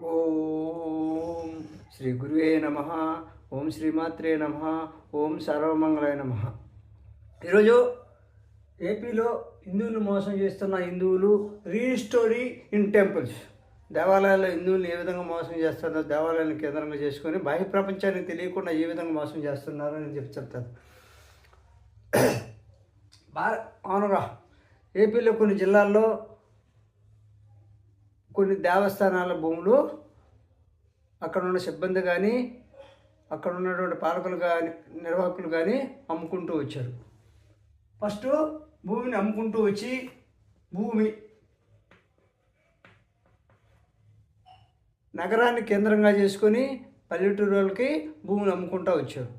ఓం శ్రీ గురువే నమ. ఓం శ్రీమాత్రే నమ. ఓం సర్వమంగళాయ నమ. ఈరోజు ఏపీలో హిందువులు మోసం చేస్తున్న హిందువులు రీస్టోరీ ఇన్ టెంపుల్స్. దేవాలయాల్లో హిందువులు ఏ విధంగా మోసం చేస్తున్నారో దేవాలయాలను కేంద్రంగా చేసుకొని బాహ్య ప్రపంచానికి తెలియకుండా ఏ విధంగా మోసం చేస్తున్నారో అని చెప్పి చెప్తారు భారత్ అవునురా. ఏపీలో కొన్ని జిల్లాల్లో కొన్ని దేవస్థానాల భూములు అక్కడ ఉన్న సిబ్బంది కానీ అక్కడ ఉన్నటువంటి పాలకులు కానీ నిర్వాహకులు కానీ అమ్ముకుంటూ వచ్చారు. ఫస్ట్ భూమిని అమ్ముకుంటూ వచ్చి భూమి నగరాన్ని కేంద్రంగా చేసుకొని పల్లెటూరు వాళ్ళకి భూములు అమ్ముకుంటూ వచ్చారు.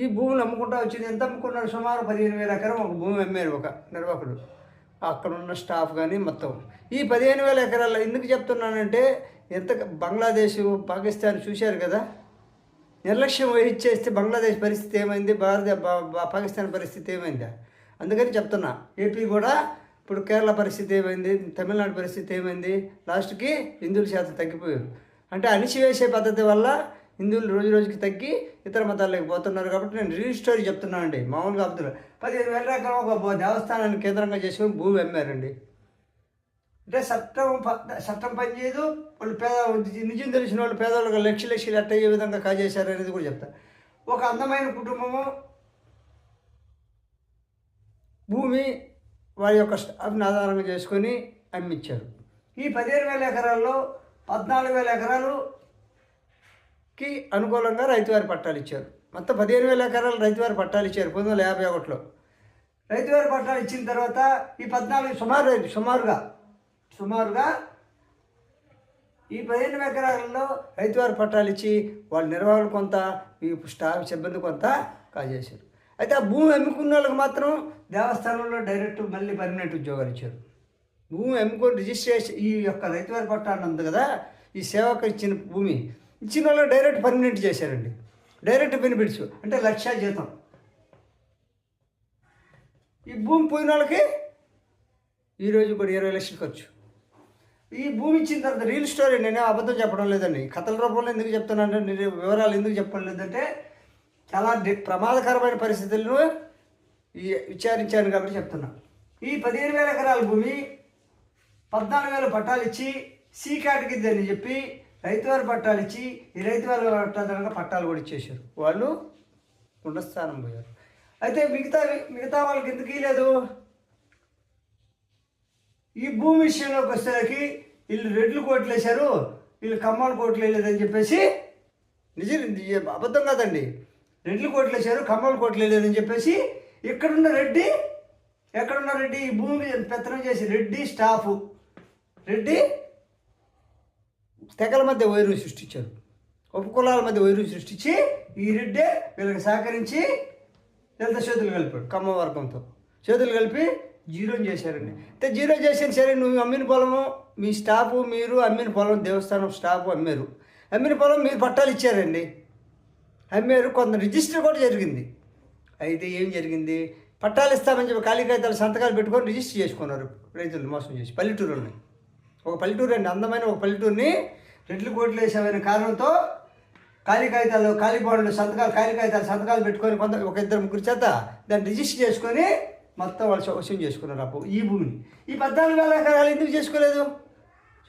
ఈ భూములు అమ్ముకుంటూ వచ్చింది ఎంత అమ్ముకున్నారు? సుమారు పదిహేను వేల ఎకరం ఒక భూమి అమ్మారు ఒక నిర్వాహకుడు. అక్కడ ఉన్న స్టాఫ్ కానీ మొత్తం. ఈ పదిహేను వేల ఎకరాల్లో ఎందుకు చెప్తున్నానంటే ఎంత బంగ్లాదేశ్ పాకిస్తాన్ చూశారు కదా? నిర్లక్ష్యం వహించేస్తే బంగ్లాదేశ్ పరిస్థితి ఏమైంది? భారత పాకిస్తాన్ పరిస్థితి ఏమైందా? అందుకని చెప్తున్నా. ఏపీ కూడా ఇప్పుడు కేరళ పరిస్థితి ఏమైంది? తమిళనాడు పరిస్థితి ఏమైంది? లాస్ట్కి హిందువుల శాతం తగ్గిపోయారు. అంటే అణిచివేసే పద్ధతి వల్ల హిందువులు రోజు రోజుకి తగ్గి ఇతర మతాలకు పోతున్నారు కాబట్టి నేను రియల్ స్టోరీ చెప్తున్నాను అండి. మామూలుగా అబ్దుల్ పదిహేను వేల రకాల ఒక దేవస్థానాన్ని కేంద్రంగా చేసుకుని భూమి అమ్మారండి. అంటే చట్టం ప- చట్టం పనిచేయదు వాళ్ళు పేద నిజం తెలిసిన వాళ్ళు పేదవాళ్ళకి లక్ష లక్షలు అట్ట ఏ విధంగా కాజేశారు అనేది కూడా చెప్తా. ఒక అందమైన కుటుంబము భూమి వారి యొక్క స్టాఫ్ని ఆధారంగా చేసుకొని అమ్మిచ్చారు. ఈ పదిహేను వేల ఎకరాల్లో పద్నాలుగు వేల ఎకరాలు కి అనుకూలంగా రైతువారి పట్టాలు ఇచ్చారు. మొత్తం పదిహేను వేల ఎకరాలు రైతువారి పట్టాలు ఇచ్చారు పంతొమ్మిది వందల యాభై ఒకటిలో. రైతువారి పట్టాలు ఇచ్చిన తర్వాత ఈ పద్నాలుగు సుమారు సుమారుగా సుమారుగా ఈ పదిహేను ఎకరాలలో రైతువారి పట్టాలు ఇచ్చి వాళ్ళ నిర్వాహకులు కొంత ఈ స్టాఫ్ సిబ్బంది కొంత కాజేశారు. అయితే ఆ భూమి అమ్ముకున్న వాళ్ళకి మాత్రం దేవస్థానంలో డైరెక్ట్ మళ్ళీ పర్మనెంట్ ఉద్యోగాలు ఇచ్చారు. భూమి అమ్ముకొని రిజిస్ట్రేషన్ ఈ యొక్క రైతువారి పట్టాలు ఉంది కదా ఈ సేవకు ఇచ్చిన భూమి ఇచ్చిన వాళ్ళు డైరెక్ట్ పర్మనెంట్ చేశారండి. డైరెక్ట్ బెనిఫిట్స్ అంటే లక్ష జీతం. ఈ భూమి పోయిన వాళ్ళకి ఈరోజు కూడా ఇరవై లక్షలు ఖర్చు. ఈ భూమి ఇచ్చిన తర్వాత రియల్ స్టోరీ నేనే అబద్ధం చెప్పడం లేదండి. కథల రూపంలో ఎందుకు చెప్తున్నానంటే నేను వివరాలు ఎందుకు చెప్పడం లేదంటే చాలా ప్రమాదకరమైన పరిస్థితులను ఈ విచారించాను కాబట్టి చెప్తున్నా. ఈ పదిహేను వేల ఎకరాల భూమి పద్నాలుగు వేల పట్టాలు ఇచ్చి సీ కేటగిరీ అని చెప్పి రైతువారి పట్టాలు ఇచ్చి ఈ రైతువారి పట్టాలు పట్టాలు కూడా ఇచ్చేసారు వాళ్ళు ఉండస్థానం పోయారు. అయితే మిగతా మిగతా వాళ్ళకి ఎందుకు ఇవ్వలేదు ఈ భూమి విషయంలోకి వచ్చేసరికి వీళ్ళు రెడ్లు కోట్లు వేశారు వీళ్ళు కమ్మాల కోట్లు వేయలేదని చెప్పేసి నిజం అబద్ధం కాదండి. రెడ్లు కోట్లు వేశారు కమ్మాల కోట్లు వేయలేదని చెప్పేసి ఇక్కడున్న రెడ్డి ఎక్కడున్న రెడ్డి? ఈ భూమి పెత్తనం చేసి రెడ్డి స్టాఫ్. రెడ్డి తెగల మధ్య వైరు సృష్టించారు. ఉపకులాల మధ్య వైరు సృష్టించి ఈ రెడ్డే వీళ్ళకి సహకరించి వీళ్ళతో చేతులు కలిపాడు కమ్మ వర్గంతో. చేతులు కలిపి జీరో చేశారండి. అయితే జీరో చేసిన సరే నువ్వు అమ్మిన పొలము మీ స్టాఫ్ మీరు అమ్మిన పొలం దేవస్థానం స్టాఫ్ అమ్మారు. అమ్మిన పొలం మీరు పట్టాలు ఇచ్చారండి. అమ్మారు కొంత రిజిస్టర్ కూడా జరిగింది. అయితే ఏం జరిగింది? పట్టాలు ఇస్తామని చెప్పి ఖాళీ కాగితాలు సంతకాలు పెట్టుకొని రిజిస్టర్ చేసుకున్నారు రైతులు మోసం చేసి పల్లెటూరుని. ఒక పల్లెటూరు అండి అందమైన ఒక పల్లెటూరుని రెడ్లు కోట్లు వేసామనే కారణంతో ఖాళీ కాగితాలు ఖాళీ బాండ్లు సంతకాలు ఖాళీ కాగితాలు సంతకాలు పెట్టుకొని కొంత ఒక ఇద్దరు ముగ్గురు చేత దాన్ని రిజిస్టర్ చేసుకొని మొత్తం వాళ్ళు వసూలు చేసుకున్నారు అప్పు ఈ భూమిని. ఈ పద్నాలుగు వేల ఎకరాలు ఎందుకు చేసుకోలేదు?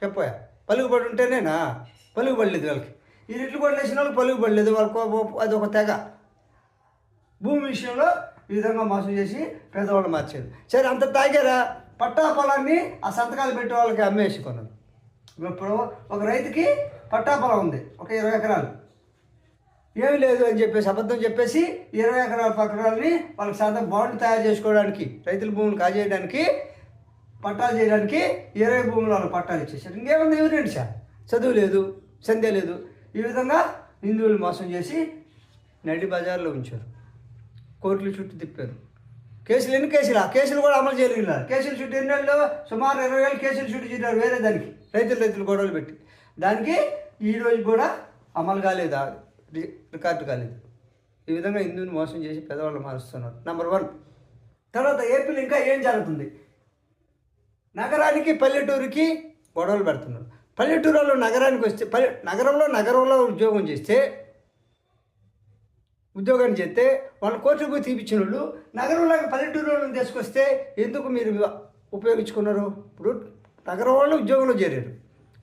చెప్పోయా పలుకుబడి ఉంటేనేనా? పలుకుబడలేదు వాళ్ళకి. ఈ రెడ్లు కోట్లు వేసిన వాళ్ళకి పలుకుబడలేదు వాళ్ళకు అది ఒక తెగ. భూమి విషయంలో ఈ విధంగా మోసం చేసి పేదవాళ్ళు మార్చారు. సరే అంత తాగారా? పట్టా పొలాన్ని ఆ సంతకాలు పెట్టే వాళ్ళకి అమ్మేసుకున్నారు ఇప్పుడు ఒక రైతుకి పట్టా పొలం ఉంది ఒక ఇరవై ఎకరాలు. ఏమి లేదు అని చెప్పేసి అబద్ధం చెప్పేసి ఇరవై ఎకరాల పక్కరాలని వాళ్ళకి శాతం బాండ్ తయారు చేసుకోవడానికి రైతుల భూములు కాజేయడానికి పట్టాలు చేయడానికి ఇరవై భూములు వాళ్ళకి పట్టాలు ఇచ్చేసారు ఇంకేముంది ఎవరండి సార్ చదువు లేదు సందే లేదు. ఈ విధంగా హిందువులు మోసం చేసి నడి బజార్లో ఉంచారు. కోర్టులు చుట్టూ తిప్పారు. కేసులు ఎన్ని కేసులు? ఆ కేసులు కూడా అమలు చేయలేదు కేసులు చుట్టూ ఎన్ని సుమారు ఇరవై వేలు కేసులు చుట్టూ చుట్టారు వేరే దానికి. రైతులు రైతులు గొడవలు పెట్టి. దానికి ఈ రోజు కూడా అమలు కాలేదు? రి- రికార్డు కాలేదు. ఈ విధంగా హిందువుని మోసం చేసి పెద్దవాళ్ళు మారుస్తున్నారు. నెంబర్ వన్ తర్వాత ఏపీలో ఇంకా ఏం జరుగుతుంది? నగరానికి పల్లెటూరికి గొడవలు పెడుతున్నారు. పల్లెటూరులో నగరానికి వస్తే పల్లె నగరంలో నగరంలో ఉద్యోగం చేస్తే ఉద్యోగాన్ని చేస్తే వాళ్ళు కోర్టుకు తీపిచ్చిన వాళ్ళు నగరంలో పల్లెటూరులో తీసుకొస్తే ఎందుకు మీరు ఉపయోగించుకున్నారు? ఇప్పుడు నగరం వాళ్ళు ఉద్యోగంలో చేరారు.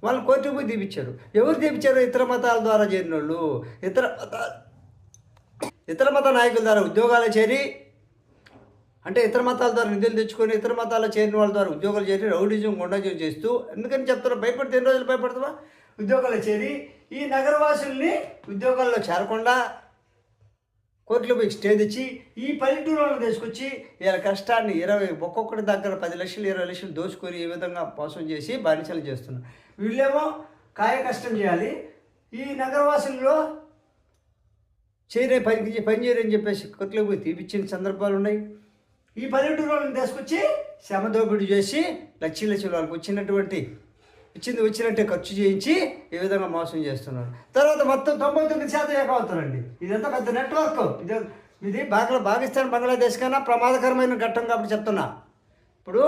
వాళ్ళు కోర్టు పోయి తీపిచ్చారు. ఎవరు దీపించారు ఇతర మతాల ద్వారా చేరిన వాళ్ళు ఇతర మత ఇతర మత నాయకుల ద్వారా ఉద్యోగాలు చేరి అంటే ఇతర మతాల ద్వారా నిధులు తెచ్చుకొని ఇతర మతాల్లో చేరిన వాళ్ళ ద్వారా ఉద్యోగాలు చేరి రౌడిజం గుండాజం చేస్తూ ఎందుకని చెప్తారు భయపడితే ఎన్ని రోజులు భయపడతావా? ఉద్యోగాలు చేరి ఈ నగరవాసుల్ని ఉద్యోగాల్లో చేరకుండా కోర్టులో పోయి స్టే తెచ్చి ఈ పల్లెటూరులను తీసుకొచ్చి వీళ్ళ కష్టాన్ని ఇరవై ఒక్కొక్కటి దగ్గర పది లక్షలు ఇరవై లక్షలు దోచుకొని ఈ విధంగా మోసం చేసి బానిసలు చేస్తున్నారు. వీళ్ళేమో కాయ కష్టం చేయాలి. ఈ నగరవాసుల్లో చేరే పని పని చేయరని చెప్పేసి కోర్టులో పోయి తీపిచ్చిన సందర్భాలు ఉన్నాయి. ఈ పల్లెటూరు వాళ్ళని తీసుకొచ్చి శ్రమదోపిడి చేసి లక్షల వాళ్ళకి వచ్చినటువంటి ఇచ్చింది వచ్చినట్టే ఖర్చు చేయించి ఈ విధంగా మోసం చేస్తున్నారు. తర్వాత మొత్తం తొంభై తొమ్మిది శాతం ఏకవుతారండి ఇదంతా పెద్ద నెట్వర్క్? ఇది ఇది బాగా పాకిస్తాన్ బంగ్లాదేశ్ కన్నా ప్రమాదకరమైన ఘట్టం కాబట్టి చెప్తున్నా. ఇప్పుడు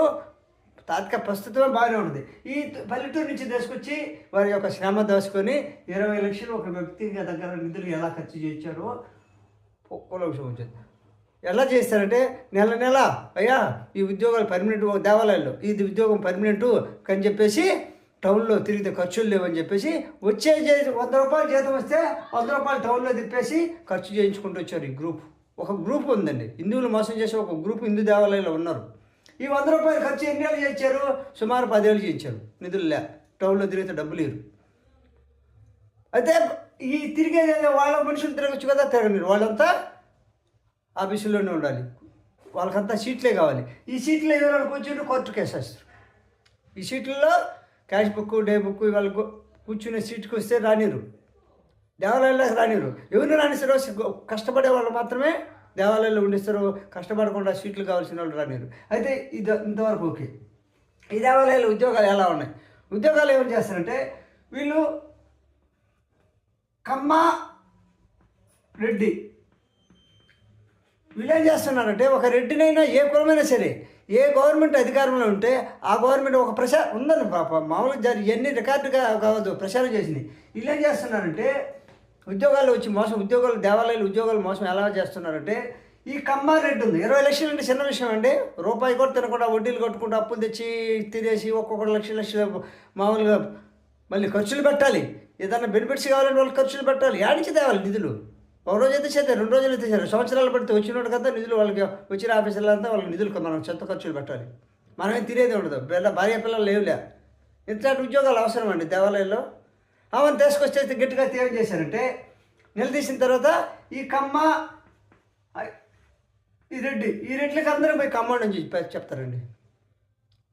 తాత్కాలిక ప్రస్తుతమే బాగానే ఉంది ఈ పల్లెటూరు నుంచి తీసుకొచ్చి వారి యొక్క శ్రమ దోసుకొని ఇరవై లక్షలు ఒక వ్యక్తి దగ్గర నిధులు ఎలా ఖర్చు చేయించారో ఒక్కో విషయం వచ్చింది ఎలా చేస్తారంటే నెల నెల అయ్యా ఈ ఉద్యోగాలు పర్మనెంట్ దేవాలయాల్లో ఇది ఉద్యోగం పర్మనెంట్ అని చెప్పేసి టౌన్లో తిరిగితే ఖర్చులు లేవని చెప్పేసి వచ్చే వంద రూపాయలు జీతం వస్తే వంద రూపాయలు టౌన్లో తిప్పేసి ఖర్చు చేయించుకుంటూ వచ్చారు ఈ గ్రూప్. ఒక గ్రూప్ ఉందండి. హిందువులు మోసం చేసే ఒక గ్రూప్ హిందూ దేవాలయంలో ఉన్నారు. ఈ వంద రూపాయలు ఖర్చు ఎన్ని ఏళ్ళు చేయించారు? సుమారు పదేళ్ళు చేయించారు. నిధులు లే. టౌన్లో తిరిగితే డబ్బులు లేరు అయితే ఈ తిరిగేది వాళ్ళ మనుషులు తిరగచ్చు కదా తిరగలేరు. వాళ్ళంతా ఆఫీసులోనే ఉండాలి. వాళ్ళకంతా సీట్లే కావాలి. ఈ సీట్లు ఎవరైనా కూర్చుంటే కోర్టు కేసేస్తారు ఈ సీట్లలో క్యాష్ బుక్ డే బుక్ ఇవాళ కూర్చునే సీట్కి వస్తే రానిరు. దేవాలయాలకు రానిరు. ఎవరిని రానిస్తారో కష్టపడే వాళ్ళు మాత్రమే దేవాలయాల్లో ఉండిస్తారు కష్టపడకుండా సీట్లు కావాల్సిన వాళ్ళు రానిరు. అయితే ఇది ఇంతవరకు ఓకే. ఈ దేవాలయాల ఉద్యోగాలు ఎలా ఉన్నాయి? ఉద్యోగాలు ఏం చేస్తారంటే వీళ్ళు కమ్మ రెడ్డి. వీళ్ళు ఏం చేస్తున్నారంటే ఒక రెడ్డినైనా ఏ కులమైనా సరే ఏ గవర్నమెంట్ అధికారంలో ఉంటే ఆ గవర్నమెంట్ ఒక ప్రచారం ఉందని పాప మామూలుగా జరి ఎన్ని రికార్డుగా కావద్దు ప్రచారం చేసింది. వీళ్ళు ఏం చేస్తున్నారంటే ఉద్యోగాలు వచ్చి మోసం ఉద్యోగాలు దేవాలయాలు ఉద్యోగాలు మోసం ఎలా చేస్తున్నారంటే ఈ కమ్మారెడ్డి ఉంది. ఇరవై లక్షలు అంటే చిన్న విషయం అండి. రూపాయి కూడా తినకుండా వడ్డీలు కట్టుకుంటూ అప్పులు తెచ్చి తినేసి ఒక్కొక్కటి లక్ష లక్షలు మామూలుగా మళ్ళీ ఖర్చులు పెట్టాలి. ఏదైనా బెనిఫిట్స్ కావాలంటే వాళ్ళు ఖర్చులు పెట్టాలి. యాడించి తేవాలి నిధులు? ఒక రోజు అయితే చేద్దాం రెండు రోజులు అయితే చేయాలి సంవత్సరాలు పడితే వచ్చినోడు కదా నిధులు వాళ్ళకి వచ్చిన ఆఫీసర్లంతా వాళ్ళకి నిధులు మనం చెత్త ఖర్చులు పెట్టాలి. మనమేం తినేది ఉండదు. పిల్ల భార్య పిల్లలు లేవులే. ఇట్లాంటి ఉద్యోగాలు అవసరం అండి దేవాలయంలో. అవన్నీ తీసుకొస్తే గట్టిగా తేవం చేశారంటే నిలదీసిన తర్వాత ఈ కమ్మ ఈ రెడ్డి ఈ రెడ్లకి అందరూ పోయి కమ్మ నుంచి చెప్తారండి.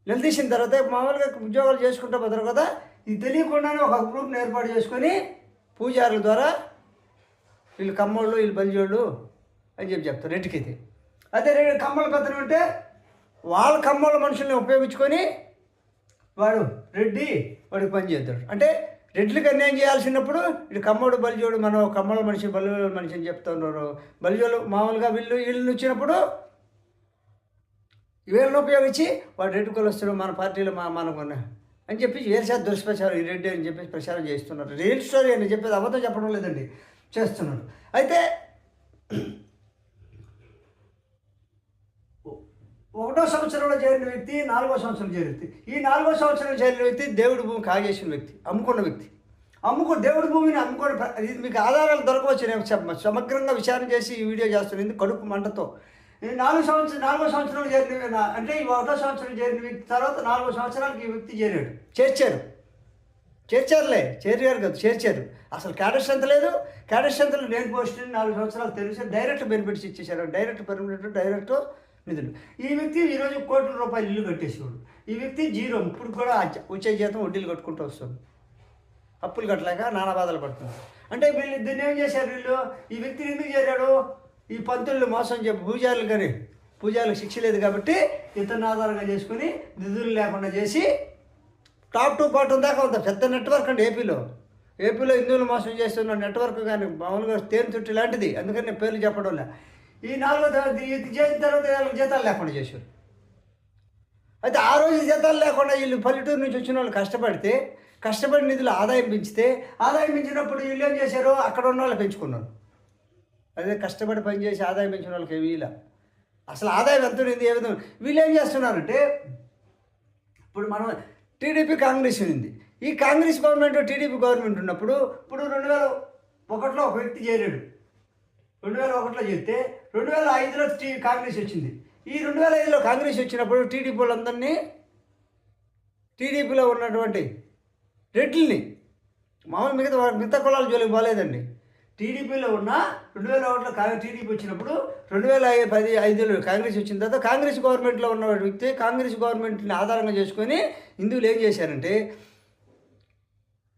నిలదీసిన తర్వాత మామూలుగా ఉద్యోగాలు చేసుకుంటా పోతారు కదా ఇది తెలియకుండానే ఒక గ్రూప్ని ఏర్పాటు చేసుకొని పూజారుల ద్వారా వీళ్ళు కమ్మోళ్ళు వీళ్ళు బలిజోళ్ళు అని చెప్పి చెప్తారు రెడ్డికైతే అదే రెండు కమ్మల పెద్దలు ఉంటే వాళ్ళ కమ్మోళ్ళ మనుషుల్ని ఉపయోగించుకొని వాడు రెడ్డి వాడికి పని చేస్తాడు. అంటే రెడ్లకు అన్యాయం చేయాల్సినప్పుడు ఇటు కమ్మోడు బలిజోడు మనం కమ్మల మనిషి బలిజోడు మనిషి అని చెప్తున్నారు. బలిజోలు మామూలుగా వీళ్ళు వీళ్ళని వచ్చినప్పుడు వీళ్ళని ఉపయోగించి వాడు రెడ్డి కులస్తుడు మన పార్టీలో మా మనకున్న అని చెప్పి వేరుసారి దుష్ప్రచారం ఈ రెడ్డి అని చెప్పేసి ప్రచారం చేస్తున్నారు. రియల్ స్టోరీ అని చెప్పేది అబద్ధం చెప్పడం లేదండి. చేస్తున్నాడు. అయితే ఒకటో సంవత్సరంలో చేరిన వ్యక్తి నాలుగో సంవత్సరం చేరిన వ్యక్తి. ఈ నాలుగో సంవత్సరం చేరిన వ్యక్తి దేవుడి భూమి కాజేసిన వ్యక్తి అమ్ముకున్న వ్యక్తి. అమ్ముకు దేవుడి భూమిని అమ్ముకొని ఇది మీకు ఆధారాలు దొరకవచ్చు నేను సమగ్రంగా విచారణ చేసి ఈ వీడియో చేస్తున్నాను కడుపు మంటతో. ఈ నాలుగు సంవత్సరం నాలుగో సంవత్సరంలో చేరిన అంటే ఈ ఒకటో సంవత్సరం చేరిన వ్యక్తి తర్వాత నాలుగో సంవత్సరానికి ఈ వ్యక్తి చేరాడు. చేర్చారు చేర్చారులే చేరారు కదా చేర్చారు. అసలు క్యాడర్స్ ఎంత లేదు. క్యాడర్స్ ఎంత నేను పోస్ట్ నాలుగు సంవత్సరాలు తెలిసి డైరెక్ట్ బెనిఫిట్స్ ఇచ్చేసారు డైరెక్ట్ పర్మనెంట్ డైరెక్ట్ నిధులు. ఈ వ్యక్తి ఈరోజు కోట్ల రూపాయలు ఇల్లు కట్టేసేవాడు. ఈ వ్యక్తి జీరో. ఇప్పుడు కూడా వచ్చే జీతం వడ్డీలు కట్టుకుంటూ వస్తుంది అప్పులు కట్టలేక నానా బాధలు పడుతుంది అంటే వీళ్ళు దీన్ని ఏం చేశారు వీళ్ళు? ఈ వ్యక్తి ఎందుకు చేరాడు? ఈ పంతులు మోసం చెప్పి పూజారులు కానీ పూజారులకు శిక్ష లేదు కాబట్టి ఇతను ఆధారంగా చేసుకుని నిధులు లేకుండా చేసి టాప్ టు బాటం దాకా అంత పెద్ద నెట్వర్క్ అండి ఏపీలో ఏపీలో హిందువులు మోసం చేస్తున్న నెట్వర్క్ కానీ మామూలుగా తేనె చుట్టు లాంటిది. అందుకని నేను పేర్లు చెప్పడం లే ఈ నాలుగో తరగతి ఇది చేసిన తర్వాత వాళ్ళకి జీతాలు లేకుండా చేశారు. అయితే ఆ రోజు జీతాలు లేకుండా వీళ్ళు పల్లెటూరు నుంచి వచ్చిన వాళ్ళు కష్టపడితే కష్టపడి నిధులు ఆదాయం పెంచితే ఆదాయం పెంచినప్పుడు వీళ్ళు ఏం చేశారు? అక్కడ ఉన్న వాళ్ళు పెంచుకున్నారు. అదే కష్టపడి పనిచేసి ఆదాయం పెంచిన వాళ్ళకి వీళ్ళ అసలు ఆదాయం ఎంత ఉంది? ఏ విధంగా? వీళ్ళు ఏం చేస్తున్నారంటే ఇప్పుడు మనం టీడీపీ కాంగ్రెస్ ఉంది. ఈ కాంగ్రెస్ గవర్నమెంట్ టీడీపీ గవర్నమెంట్ ఉన్నప్పుడు ఇప్పుడు రెండు వేల ఒకటిలో ఒక వ్యక్తి చేరాడు. రెండు వేల ఒకటిలో చేస్తే రెండు వేల ఐదులో టీ కాంగ్రెస్ వచ్చింది. ఈ రెండు వేల ఐదులో కాంగ్రెస్ వచ్చినప్పుడు టీడీపీ వాళ్ళందరినీ టీడీపీలో ఉన్నటువంటి రెడ్లని మామూలు మిగతా మిగతా కులాల జోలికి పోలేదండి. టీడీపీలో ఉన్న రెండు వేల ఒకటిలో కాంగ్రెస్ టీడీపీ వచ్చినప్పుడు రెండు వేల పది ఐదులో కాంగ్రెస్ వచ్చిన తర్వాత కాంగ్రెస్ గవర్నమెంట్లో ఉన్న వ్యక్తి కాంగ్రెస్ గవర్నమెంట్ని ఆధారంగా చేసుకొని హిందువులు ఏం చేశారంటే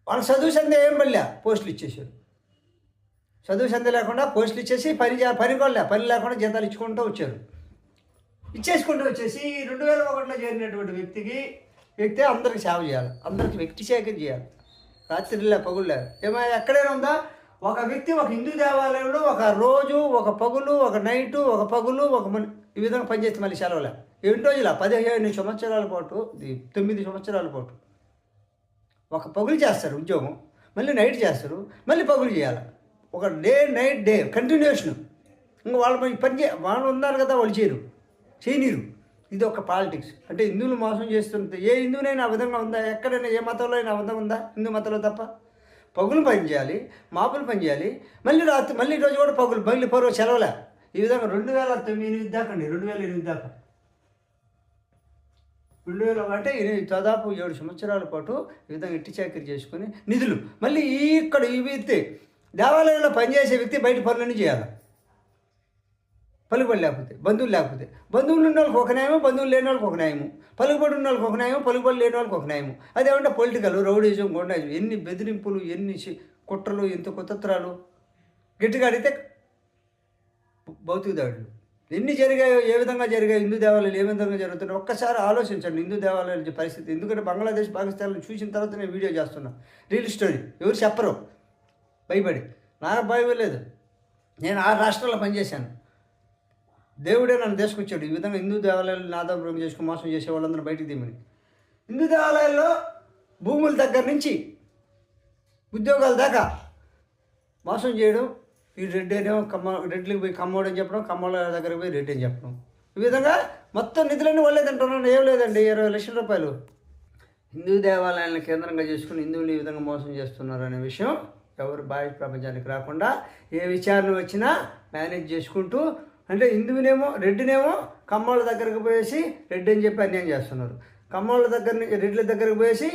వాళ్ళ చదువు సందే ఏం పడలే పోస్టులు ఇచ్చేసారు చదువు సందే లేకుండా పోస్టులు ఇచ్చేసి పని చే- పని కొనలే పని లేకుండా జీతాలు ఇచ్చుకుంటూ వచ్చారు. ఇచ్చేసుకుంటూ వచ్చేసి ఈ రెండు వేల ఒకటిలో చేరినటువంటి వ్యక్తికి వ్యక్తి అందరికి సేవ చేయాలి. అందరికి వ్యక్తి సేకరణ చేయాలి. రాత్రిలే పగుళ్ళే. ఏమైనా ఎక్కడైనా ఉందా? ఒక వ్యక్తి ఒక హిందూ దేవాలయంలో ఒక రోజు ఒక పగులు ఒక నైటు ఒక పగులు ఒక మని ఈ విధంగా పనిచేస్తే మళ్ళీ సెలవులే. ఎన్ని రోజుల? పదిహేను సంవత్సరాల పాటు తొమ్మిది సంవత్సరాల పాటు. ఒక పగులు చేస్తారు ఉద్యోగం మళ్ళీ నైట్ చేస్తారు మళ్ళీ పగులు చేయాలి. ఒక డే నైట్ డే కంటిన్యూషన్ ఇంకా వాళ్ళు పని పని చే వాళ్ళు ఉన్నారు కదా వాళ్ళు చేయరు. చేయనీరు. ఇది ఒక పాలిటిక్స్ అంటే హిందువులు మోసం చేస్తుంటే ఏ హిందువునైనా ఆ విధంగా ఉందా? ఎక్కడైనా ఏ మతంలో అయినా ఆ విధంగా ఉందా? హిందూ మతంలో తప్ప? పగులు పని చేయాలి మాపులు పని చేయాలి. మళ్ళీ రాత్రి మళ్ళీ రోజు కూడా పగులు మళ్ళీ పరువు సెలవులే. ఈ విధంగా రెండు వేల తొమ్మిది ఎనిమిది దాకా అండి రెండు వేల ఎనిమిది దాకా. రెండు వేల అంటే ఎనిమిది దాదాపు ఏడు సంవత్సరాల పాటు ఈ విధంగా ఇట్టి చాకరీ చేసుకుని నిధులు. మళ్ళీ ఇక్కడ ఈ వ్యక్తి దేవాలయంలో పనిచేసే వ్యక్తి బయట పనులన్నీ చేయాలి? పలుకుబడి లేకపోతే బంధువులు లేకపోతే. బంధువులు ఉన్న వాళ్ళకి ఒక న్యాయము బంధువులు లేని వాళ్ళకి ఒక న్యాయము. పలుకుబడి ఉన్న వాళ్ళకి ఒక న్యాయము పలుకుబడి లేని వాళ్ళకి ఒక న్యాయము. అదేమంటే పొలిటికల్ రౌడీజం గుండాయిజం ఎన్ని బెదిరింపులు ఎన్ని కుట్రలు ఎంత కుతంత్రాలు. గట్టిగా అడిగితే భౌతిక దాడులు ఎన్ని జరిగాయో ఏ విధంగా జరిగాయో హిందూ దేవాలయాలు ఏ విధంగా జరుగుతున్నాయి ఒక్కసారి ఆలోచించండి. హిందూ దేవాలయాల పరిస్థితి. ఎందుకంటే బంగ్లాదేశ్ పాకిస్తాన్లు చూసిన తర్వాత నేను వీడియో చేస్తున్నా. రియల్ స్టోరీ ఎవరు చెప్పరు. భయపడి. నాకు భయం లేదు. నేను ఆ రాష్ట్రాల్లో పనిచేశాను. దేవుడే నన్ను తీసుకొచ్చాడు. ఈ విధంగా హిందూ దేవాలయాలు నాదాపురం చేసుకుని మోసం చేసే వాళ్ళందరూ బయటికి దిమ్మని హిందూ దేవాలయాల్లో భూముల దగ్గర నుంచి ఉద్యోగాల దాకా మోసం చేయడం ఈ రెడ్డి అనేమో కమ్మ రెడ్లకి పోయి కమ్మోడు అని చెప్పడం కమ్మోళ్ళ దగ్గరికి పోయి రెడ్డి అని చెప్పడం. ఈ విధంగా మొత్తం నిధులన్నీ వాళ్ళే తింటున్నాను ఏం లేదండి ఇరవై లక్షల రూపాయలు. హిందూ దేవాలయాలను కేంద్రంగా చేసుకుని హిందువులు ఈ విధంగా మోసం చేస్తున్నారు అనే విషయం ఎవరు బాహ్య ప్రపంచానికి రాకుండా ఏ విచారణ వచ్చినా మేనేజ్ చేసుకుంటూ అంటే హిందువునేమో రెడ్డినేమో కమ్మోళ్ళ దగ్గరకు పోయేసి రెడ్డి అని చెప్పి అన్యాయం చేస్తున్నారు. కమ్మోళ్ళ దగ్గర నుంచి రెడ్ల దగ్గరకు పోయేసి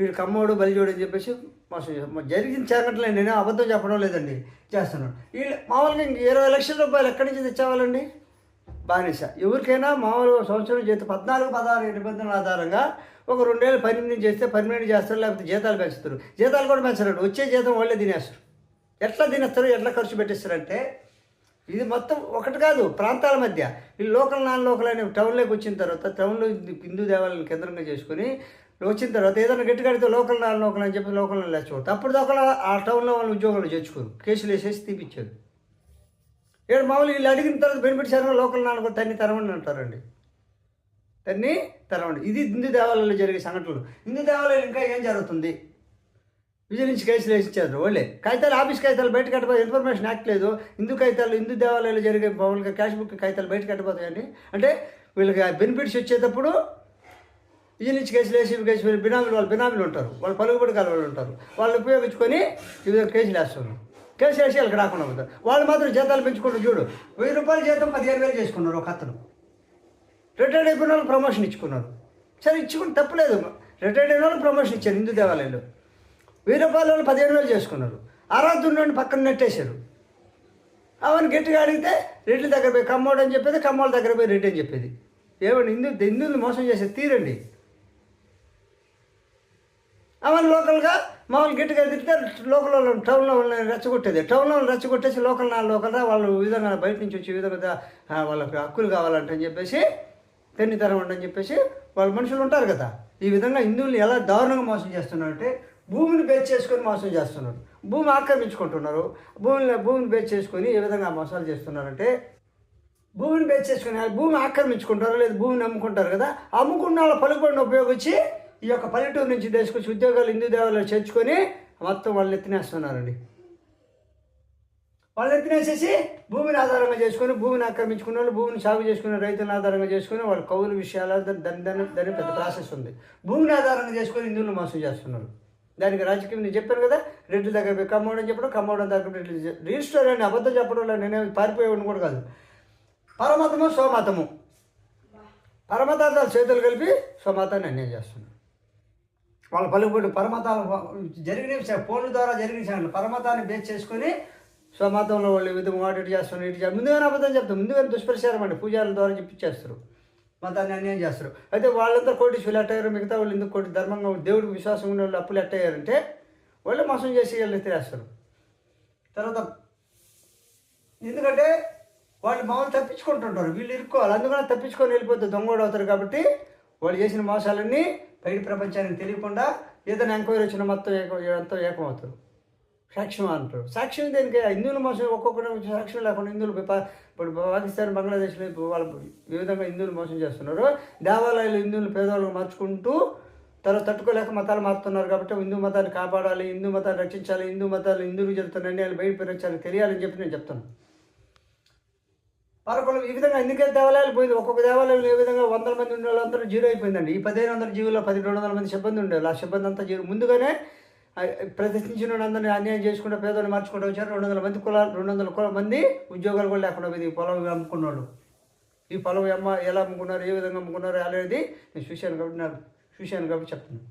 వీడు కమ్మోడు బలిజోడు అని చెప్పేసి మోసం చేస్తాం జరిగిన సంఘటనలు నేను అబద్ధం చెప్పడం లేదండి. చేస్తున్నాను. వీళ్ళు మామూలుగా ఇంక ఇరవై లక్షల రూపాయలు ఎక్కడి నుంచి తెచ్చేవాళ్ళండి? బానిస. ఎవరికైనా మామూలు సంవత్సరం జీతం పద్నాలుగు పదహారు నిబంధనల ఆధారంగా ఒక రెండేళ్ళు పర్మినెంట్ చేస్తే పర్మినెంట్ చేస్తారు లేకపోతే జీతాలు పెంచుతారు. జీతాలు కూడా పెంచరండి. వచ్చే జీతం వాళ్ళే తినేస్తారు. ఎట్లా తినేస్తారు? ఎట్లా ఖర్చు పెట్టేస్తారంటే ఇది మొత్తం ఒకటి కాదు ప్రాంతాల మధ్య. ఈ లోకల్ నాన్ లోకల్ అనే టౌన్లోకి వచ్చిన తర్వాత టౌన్లో హిందూ దేవాలయాలను కేంద్రంగా చేసుకొని వచ్చిన తర్వాత ఏదైనా గట్టి కడితే లోకల్ నాన్ లోకల్ అని చెప్పి లోకల్ లేచుకోవద్దు అప్పుడు దాకా ఆ టౌన్లో వాళ్ళు ఉద్యోగాలు చేర్చుకోరు. కేసులు వేసేసి తీపిచ్చారు. ఏడు మామూలు వీళ్ళు అడిగిన తర్వాత బెనిఫిట్ శాతం లోకల్ నాన్న తన్ని తరవండి అంటారండి. తన్ని తరవండి. ఇది హిందూ దేవాలయాల్లో జరిగే సంఘటనలు. హిందూ దేవాలయాలు ఇంకా ఏం జరుగుతుంది? విజిలెన్స్ కేసులు వేసిచ్చారు. వాళ్ళే కాగితాలు ఆఫీస్ కాగితాలు బయట కట్టబోయే ఇన్ఫర్మేషన్ యాక్ట్ లేదు. హిందూ కాగితాలు హిందూ దేవాలయాలు జరిగే మామూలుగా క్యాష్ బుక్ కాగితాలు బయట కట్టబోతాయండి అంటే వీళ్ళకి బెనిఫిట్స్ వచ్చేటప్పుడు విజిలెన్స్ కేసులు వేసి కేసు వేసి బినామీలు వాళ్ళు బినామీలు ఉంటారు. వాళ్ళు పలుకుబడి కాల వాళ్ళు ఉంటారు. వాళ్ళు ఉపయోగించుకొని వివిధ కేసులు వేస్తున్నారు. కేసు వేసి వాళ్ళకి రాకుండా పోతారు వాళ్ళు మాత్రం జీతాలు పెంచుకుంటూ చూడు. వెయ్యి రూపాయలు జీతం పదిహేను వేలు చేసుకున్నారు ఒక అతను. రిటైర్డ్ అయిపోయిన వాళ్ళు ప్రమోషన్ ఇచ్చుకున్నారు. సరే ఇచ్చుకుని తప్పలేదు రిటైర్డ్ అయిన వాళ్ళు ప్రమోషన్ ఇచ్చారు హిందూ దేవాలయంలో. వెయ్యి రూపాయల వాళ్ళు పదిహేను వేలు చేసుకున్నారు. ఆరాధుని పక్కన నెట్టేశారు. అవన్నీ గట్టిగా అడిగితే రెడ్డి దగ్గర పోయి కమ్మోడు అని చెప్పేది కమ్మోళ్ళ దగ్గర పోయి రెడ్డి అని చెప్పేది. ఏమండి హిందూ హిందువులు మోసం చేసే తీరండి. అవన్నీ లోకల్గా మామూలు గట్టిగా తిరిగితే లోకల్ వాళ్ళు టౌన్లో వాళ్ళని రెచ్చగొట్టేది. టౌన్లో వాళ్ళు రెచ్చగొట్టేసి లోకల్ నా లోకల్గా వాళ్ళు విధంగా బయట నుంచి వచ్చి విధంగా వాళ్ళకి హక్కులు కావాలంటే అని చెప్పేసి తెన్నితరం ఉండని చెప్పేసి వాళ్ళ మనుషులు ఉంటారు కదా. ఈ విధంగా హిందువులు ఎలా దారుణంగా మోసం చేస్తున్నారంటే భూమిని బేచ్ చేసుకొని మోసం చేస్తున్నారు. భూమి ఆక్రమించుకుంటున్నారు. భూమిని భూమిని బేచ్ చేసుకొని ఏ విధంగా మోసాలు చేస్తున్నారంటే భూమిని బేచ్ చేసుకుని భూమి ఆక్రమించుకుంటారు లేదా భూమిని అమ్ముకుంటారు కదా అమ్ముకున్న వాళ్ళ పలుకుబడిని ఉపయోగించి ఈ యొక్క పల్లెటూరు నుంచి తీసుకొచ్చి ఉద్యోగాలు హిందూ దేవాలయాలు చేర్చుకొని మొత్తం వాళ్ళని ఎత్తినేస్తున్నారండి. వాళ్ళు ఎత్తినేసేసి భూమిని ఆధారంగా చేసుకొని భూమిని ఆక్రమించుకున్న వాళ్ళు భూమిని సాగు చేసుకుని రైతులను ఆధారంగా చేసుకుని వాళ్ళ కౌలు విషయాలు దాని దాని దాని పెద్ద ప్రాసెస్ ఉంది. భూమిని ఆధారంగా చేసుకొని హిందువులు మోసం చేస్తున్నారు. దానికి రాజకీయం నేను చెప్పాను కదా రెడ్డి దగ్గర పోయి కమ్మోడని చెప్పడం కమ్మోడం దగ్గర రెడ్డి రిజిస్టర్ అని అబద్ధం చెప్పడం వల్ల నేనే పారిపోయేవాడిని కూడా కాదు. పరమతము స్వమతము పరమతాలు చేతులు కలిపి స్వమతాన్ని అన్యాయం చేస్తున్నాను వాళ్ళ పలుకుబడి పరమతాలు జరిగిన ఫోన్ల ద్వారా జరిగిన సంఘటనలు పరమతాన్ని బేస్ చేసుకొని స్వమతంలో వాళ్ళు విధంగా వాటి చేస్తున్నారు ఇటు చేస్తారు ముందుగానే అబద్ధం చెప్తారు ముందుగానే దుష్ప్రచారం అండి. పూజారుల ద్వారా చెప్పించేస్తారు. మతాన్ని అన్యాయం చేస్తారు. అయితే వాళ్ళంతా కోటీశ్వరులు ఎట్టయ్యారు మిగతా వాళ్ళు ఎందుకు కోటి ధర్మంగా దేవుడికి విశ్వాసం ఉన్న వాళ్ళు అప్పులు ఎట్టయ్యారంటే వాళ్ళు మోసం చేసి వాళ్ళు ఎత్తిరేస్తారు తర్వాత ఎందుకంటే వాళ్ళు మామూలు తప్పించుకుంటుంటారు. వీళ్ళు ఇరుక్కోవాలి. అందుకని తప్పించుకొని వెళ్ళిపోతే దొంగోడు అవుతారు కాబట్టి వాళ్ళు చేసిన మోసాలన్నీ బయట ప్రపంచానికి తెలియకుండా ఏదైనా ఎంక్వైరీ వచ్చిన మొత్తం ఏకం అంతా ఏకమవుతారు. సాక్ష్యం అంటారు. సాక్ష్యం దేనికి? హిందువుల మోసం ఒక్కొక్కరు సాక్ష్యం లేకుండా హిందువులు ఇప్పుడు పాకిస్తాన్ బంగ్లాదేశ్లో వాళ్ళు ఏ విధంగా హిందువులు మోసం చేస్తున్నారు. దేవాలయాలు హిందువులు పేదవాళ్ళు మార్చుకుంటూ తర్వాత తట్టుకోలేక మతాలు మారుతున్నారు కాబట్టి హిందూ మతాన్ని కాపాడాలి హిందూ మతాన్ని రక్షించాలి హిందూ మతాలు హిందువులు జరుగుతున్న అన్యాయాలు బయట పెరచాలి తెలియాలని చెప్పి నేను చెప్తాను పరకులు ఈ విధంగా ఎందుకే దేవాలయాలు పోయింది? ఒక్కొక్క దేవాలయంలో ఏ విధంగా వందల మంది ఉండే వాళ్ళందరూ జీరో అయిపోయిందండి. ఈ పదిహేను వందల జీవుల్లో పది రెండు వందల మంది సిబ్బంది ఉండేవాళ్ళు ఆ సిబ్బంది అంతా జీరో. ముందుగానే ప్రదర్శించిన ప్రతిష్ఠించిన వాళ్ళందరినీ అన్యాయం చేసుకుంటూ పేదోళ్ళు మార్చుకుంటూ వచ్చారు. రెండు వందల మంది కులాలు రెండు వందల కుల మంది ఉద్యోగాలు కూడా లేకుండా పోయింది. ఈ పొలం అమ్ముకున్నాడు ఈ పొలం అమ్మ ఎలా అమ్ముకున్నారు ఏ విధంగా అమ్ముకున్నారు అనేది నేను చూశాను కాబట్టి నాకు చూశాను కాబట్టి చెప్తున్నాను.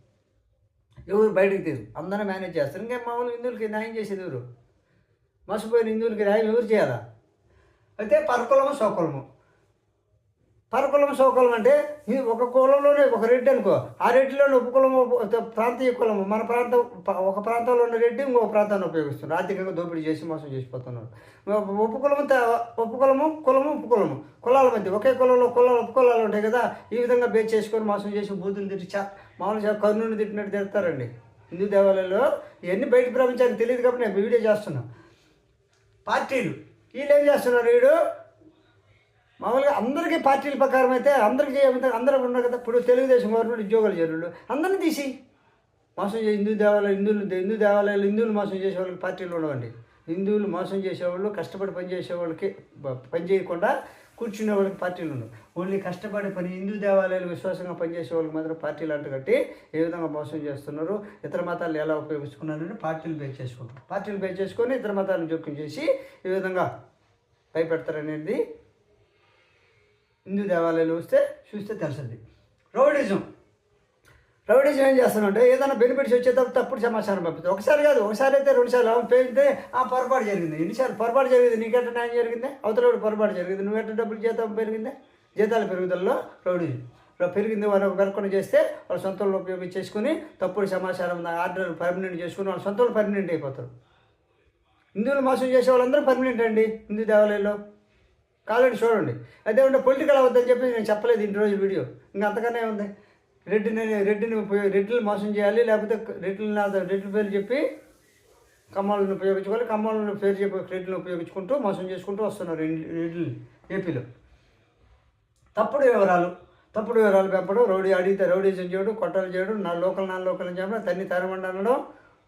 ఎవరు బయటకు తీరు అందరూ మేనేజ్ చేస్తారు. ఇంకా మామూలు హిందువులకి న్యాయం చేసేది ఎవరు? మోసపోయిన హిందువులకి న్యాయం ఎవరు చేయాలా? అయితే పరకులము సోకులము. పరకులం సోకులం అంటే ఒక కులంలోనే ఒక రెడ్డి అనుకో ఆ రెడ్డిలోనే ఉపకులము ప్రాంతీయ కులము మన ప్రాంతం ఒక ప్రాంతంలో ఉన్న రెడ్డి ఇంకో ప్రాంతాన్ని ఉపయోగిస్తున్నారు ఆర్థికంగా దోపిడీ చేసి మోసం చేసిపోతున్నారు ఉపకులము త- ఉపకులము కులము ఉపకులము కులాల మధ్య. ఒకే కులంలో కులాలు ఉపకులాలు ఉంటాయి కదా ఈ విధంగా బేస్ చేసుకొని మోసం చేసి బూతులు తిట్టి చా మామూలుగా కర్ణుని తిట్టినట్టు తిడతారండి. హిందూ దేవాలయాల్లో ఇవన్నీ బయట ప్రపంచానికి తెలియదు కాబట్టి నేను వీడియో చేస్తున్నాను పార్టీలు. వీళ్ళు ఏం చేస్తున్నారు వీడు? మామూలుగా అందరికీ పార్టీల ప్రకారం అయితే అందరికీ ఏమైతే అందరూ ఉన్నారు కదా ఇప్పుడు తెలుగుదేశం గవర్నమెంట్ ఉద్యోగాలు చేరుళ్ళు అందరిని తీసి. మోసం చేసి హిందూ దేవాలయాలు హిందువులు హిందూ దేవాలయాలు హిందువులు మోసం చేసే వాళ్ళకి పార్టీలు ఉండవండి. హిందువులు మోసం చేసేవాళ్ళు కష్టపడి పనిచేసే వాళ్ళకి పని చేయకుండా కూర్చునే వాళ్ళకి పార్టీలు ఉండవు. ఓన్లీ కష్టపడి పని హిందూ దేవాలయాలు విశ్వాసంగా పనిచేసే వాళ్ళకి మాత్రం పార్టీలు అంటగట్టి ఏ విధంగా మోసం చేస్తున్నారు ఇతర మతాలు ఎలా ఉపయోగించుకున్నారని పార్టీలు బేస్ చేసుకుంటారు. పార్టీలు బేస్ చేసుకొని ఇతర మతాలను జోక్యం చేసి ఈ విధంగా భయపెడతారనేది హిందూ దేవాలయాలు వస్తే చూస్తే తెలుస్తుంది రౌడిజం. రౌడీస్ ఏం చేస్తానంటే ఏదైనా బెనిఫిట్స్ వచ్చేటప్పుడు తప్పుడు సమాచారం పంపిస్తుంది ఒకసారి కాదు ఒకసారి అయితే రెండుసార్లు ఆమె ఆ పొరపాటు జరిగింది. ఎన్నిసార్లు పొరపాటు జరిగింది? నీకెట్ట న్యాయం జరిగింది? అవతల పొరపాటు జరిగింది. నువ్వెట్ట డబ్బులు జీతం పెరిగింది? జీతాల పెరుగుదలలో రౌడీ పెరిగింది వాళ్ళు పెరగకుండా చేస్తే వాళ్ళ సొంతంలో ఉపయోగించేసుకుని తప్పుడు సమాచారం ఆర్డర్ పర్మనెంట్ చేసుకుని వాళ్ళ సొంతంలో పర్మనెంట్ అయిపోతారు. హిందువులు మోసం చేసే వాళ్ళందరూ పర్మనెంట్ అండి. హిందూ దేవాలయంలో కాలండి చూడండి. అదే ఉంటే పొలిటికల్ అవద్దని చెప్పి నేను చెప్పలేదు ఇన్ని రోజు వీడియో. ఇంకా అంతకనే ఉంది రెడ్డిని రెడ్డిని ఉపయోగ రెడ్డిని మోసం చేయాలి లేకపోతే రెడ్డిని రెడ్డి పేరు చెప్పి కమ్మాలను ఉపయోగించుకోవాలి కమ్మాలను పేరు చెప్పి రెడ్డిని ఉపయోగించుకుంటూ మోసం చేసుకుంటూ వస్తున్నారు రెడ్లు రెడ్డిని ఏపీలో. తప్పుడు వివరాలు తప్పుడు వివరాలు పెంపడం రౌడీ అడిగితే రౌడీజం చేయడం కొట్టలు చేయడం నా లోకల్ నా లోకల్ చేయడం తన్ని తరమండి అనడం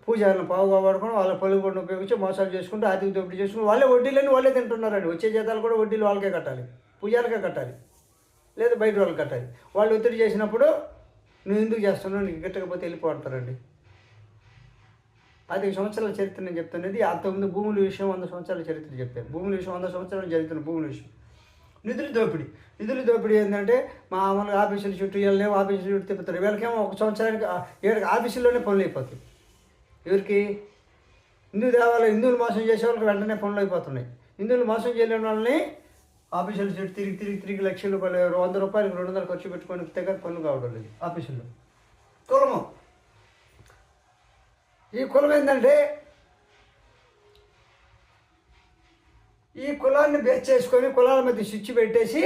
పూజారులను పావుగా వాడుకోవడం వాళ్ళ పలుగుబడిని ఉపయోగించి మోసాలు చేసుకుంటూ ఆర్థిక దోపిడీ చేసుకుని వాళ్ళే వడ్డీలని వాళ్ళే తింటున్నారండి. వచ్చే జీతాలు కూడా వడ్డీలు వాళ్ళకే కట్టాలి పూజారులకే కట్టాలి లేదా బయట వాళ్ళకి కట్టాలి. వాళ్ళు ఒత్తిడి చేసినప్పుడు నువ్వు ఎందుకు చేస్తున్నావు? నీకు గిట్టకపోతే వెళ్ళిపోతారండి ఐదు సంవత్సరాల చరిత్ర నేను చెప్తున్నది అంతకుముందు భూముల విషయం వంద సంవత్సరాల చరిత్ర చెప్పాను. భూముల విషయం వంద సంవత్సరాలు జరుగుతున్న భూముల విషయం. నిధుల దోపిడీ. నిధుల దోపిడీ ఏంటంటే మామూలుగా ఆఫీసుల చుట్టూ వెళ్ళలేము ఆఫీసుల చుట్టూ తిప్పుతారు. వీళ్ళకేమో ఒక సంవత్సరానికి ఆ- ఏడు ఆఫీసుల్లోనే పనులు అయిపోతాయి. ఎవరికి? హిందూ దేవాలయం హిందువులు మోసం చేసే వాళ్ళకి వెంటనే పనులు అయిపోతున్నాయి. హిందువులు మోసం చేయలేని వాళ్ళని ఆఫీసుల చుట్టూ తిరిగి తిరిగి తిరిగి లక్ష రూపాయలు వంద రూపాయలకు రెండు వందలు ఖర్చు పెట్టుకొని తెగ పనులు కావడం లేదు ఆఫీసుల్లో కులము. ఈ కులం ఏంటంటే ఈ కులాన్ని బేస్ చేసుకొని కులాల మధ్య స్విచ్ పెట్టేసి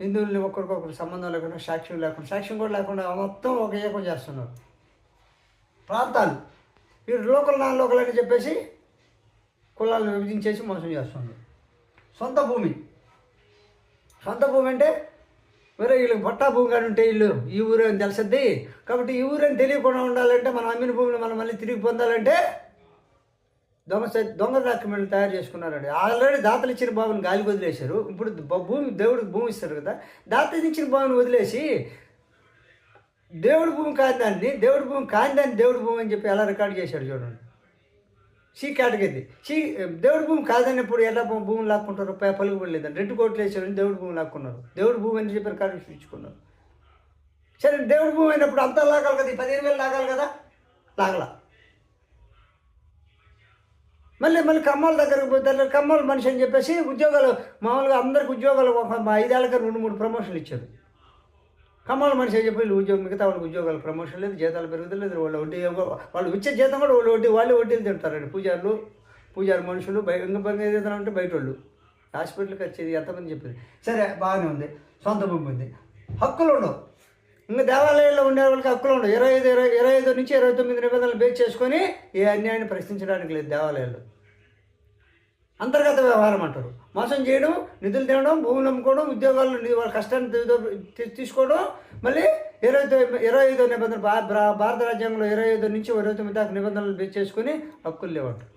హిందువుల్ని ఒకరికొకరు సంబంధం లేకుండా సాక్ష్యం లేకుండా సాక్ష్యం కూడా లేకుండా మొత్తం ఒక ఏకం చేస్తున్నారు. ప్రాంతాలు. వీరు లోకల్ నాన్ లోకల్ అని చెప్పేసి కులాలను విభజించేసి మోసం చేస్తున్నారు. సొంత భూమి. సొంత భూమి అంటే మరి వీళ్ళకి పట్టా భూమి కానీ ఉంటే ఇల్లు ఈ ఊరు అని తెలిసిద్ది. కాబట్టి ఈ ఊరు అని తెలియకుండా ఉండాలంటే మనం అమ్మిన భూమిని మనం మళ్ళీ తిరిగి పొందాలంటే దొంగ దొంగల దొంగ డాక్యుమెంట్లు తయారు చేసుకున్నారండి. ఆల్రెడీ దాతలు ఇచ్చిన భూమిని గాలికి వదిలేశారు. ఇప్పుడు భూమి దేవుడికి భూమి ఇస్తారు కదా. దాతలు ఇచ్చిన భూమిని వదిలేసి దేవుడి భూమి కాని దాన్ని దేవుడి భూమి కాని దాన్ని దేవుడి భూమి అని చెప్పి ఎలా రికార్డ్ చేశాడు చూడండి. సి కేటగిరీ సి దేవుడి భూమి కాదన్నప్పుడు ఎలా భూ- భూమిని లాక్కుంటారు? ప- లేదని రెండు కోట్లు వేసారు దేవుడి భూమి లాక్కున్నారు. దేవుడి భూమి అని చెప్పి రికార్డు ఇచ్చుకున్నారు. సరే దేవుడి భూమి అయినప్పుడు అంతా లాగాలి కదా? ఈ పదిహేను వేలు లాగాలి కదా? లాగలా. మళ్ళీ మళ్ళీ కమ్మాల దగ్గరకు పోతే కమ్మాల మనిషి అని చెప్పేసి ఉద్యోగాలు మామూలుగా అందరికి ఉద్యోగాలు ఒక ఐదేళ్ళకి రెండు మూడు ప్రమోషన్లు ఇచ్చారు. కమ్మాల మనిషి అని చెప్పి ఉద్యోగం మిగతా వాళ్ళకి ఉద్యోగాలు ప్రమోషన్ లేదు జీతాలు పెరుగుతలేదు వాళ్ళు వడ్డీ వాళ్ళు ఇచ్చే జీతం కూడా వాళ్ళు వడ్డీ వాళ్ళే వడ్డీలు తింటారండి. పూజారులు పూజారి మనుషులు బయట ఇంకా పని ఏదైనా ఉంటే బయట వాళ్ళు హాస్పిటల్కి వచ్చేది ఎంతమంది చెప్పింది సరే బాగానే ఉంది. సొంత భూమి ఉంది. హక్కులు ఉండవు. ఇంకా దేవాలయాల్లో ఉండే వాళ్ళకి హక్కులు ఉండవు. ఇరవై ఐదు ఇరవై ఇరవై ఐదు నుంచి ఇరవై తొమ్మిది నిబంధనలు బేస్ చేసుకొని ఏ అన్యాయాన్ని ప్రశ్నించడానికి లేదు దేవాలయాల్లో. అంతర్గత వ్యవహారం అంటారు. మోసం చేయడం నిధులు తినడం భూములు అమ్ముకోవడం ఉద్యోగాలు వాళ్ళ కష్టాన్ని తీసుకోవడం మళ్ళీ ఇరవై ఇరవై ఐదో నిబంధన భారత రాజ్యాంగంలో ఇరవై ఐదు నుంచి ఇరవై తొమ్మిది దాకా నిబంధనలు చేసుకుని హక్కులు లేవంటారు